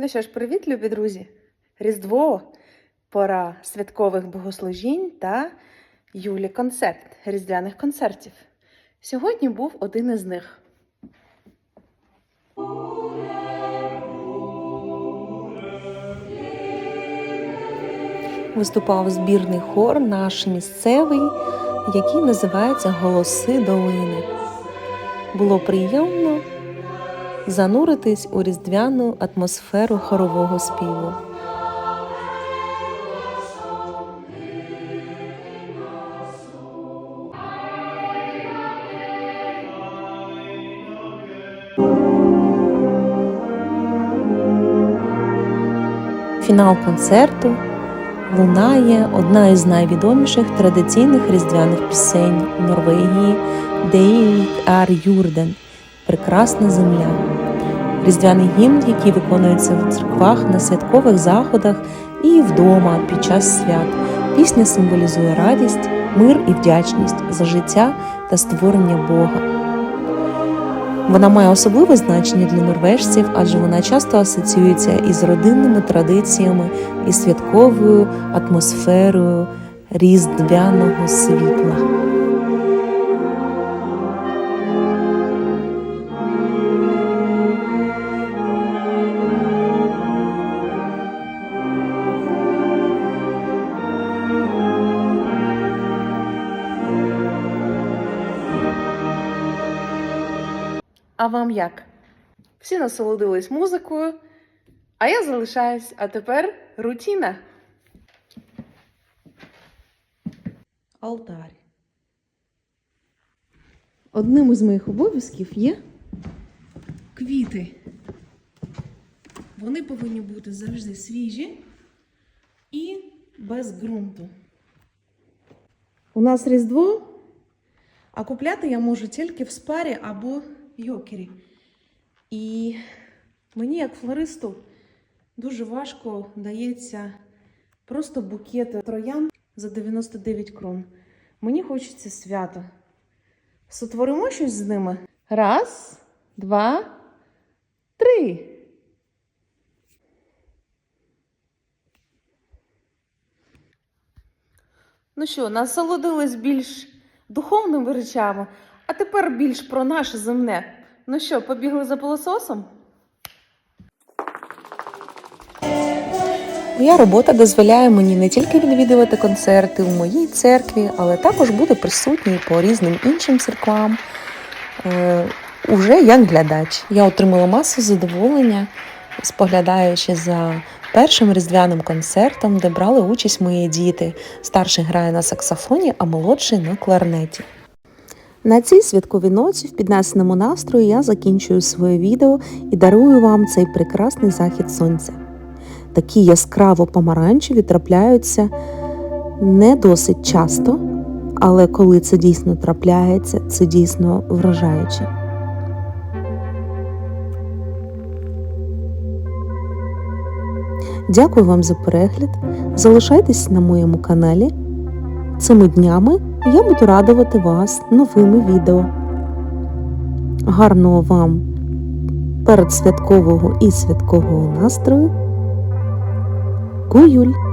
Ну що ж, привіт, любі друзі! Різдво, пора святкових богослужінь та Юлі концерт різдвяних концертів. Сьогодні був один із них. Виступав збірний хор наш місцевий, який називається Голоси долини. Було приємно зануритись у різдвяну атмосферу хорового співу. Фінал концерту лунає одна із найвідоміших традиційних різдвяних пісень Норвегії Деїк Ар Юрден Прекрасна земля. Різдвяний гімн, який виконується в церквах на святкових заходах і вдома під час свят. Пісня символізує радість, мир і вдячність за життя та створення Бога. Вона має особливе значення для норвежців, адже вона часто асоціюється із родинними традиціями і святковою атмосферою різдвяного світла. А вам як? Всі насолодились музикою, а я залишаюсь. А тепер рутіна. Алтарь. Одним із моїх обов'язків є квіти. Вони повинні бути завжди свіжі і без ґрунту. У нас Різдво, а купляти я можу тільки в спарі або йокері. І мені, як флористу, дуже важко дається просто букет троян за 99 крон. Мені хочеться свята. Сотворимо щось з ними. Раз, два, три. Ну що, насолодились більш духовними речами, а тепер більш про наше земне. Ну що, побігли за пилососом? Моя робота дозволяє мені не тільки відвідувати концерти у моїй церкві, але також бути присутній по різним іншим церквам. Е, уже як глядач. Я отримала масу задоволення, споглядаючи за першим різдвяним концертом, де брали участь мої діти. Старший грає на саксофоні, а молодший на кларнеті. На цій святковій ноці в піднесеному настрої я закінчую своє відео і дарую вам цей прекрасний захід сонця. Такі яскраво помаранчеві трапляються не досить часто, але коли це дійсно трапляється, це дійсно вражаюче. Дякую вам за перегляд. Залишайтесь на моєму каналі. Цими днями я буду радувати вас новими відео. Гарного вам передсвяткового і святкового настрою. Гуюль!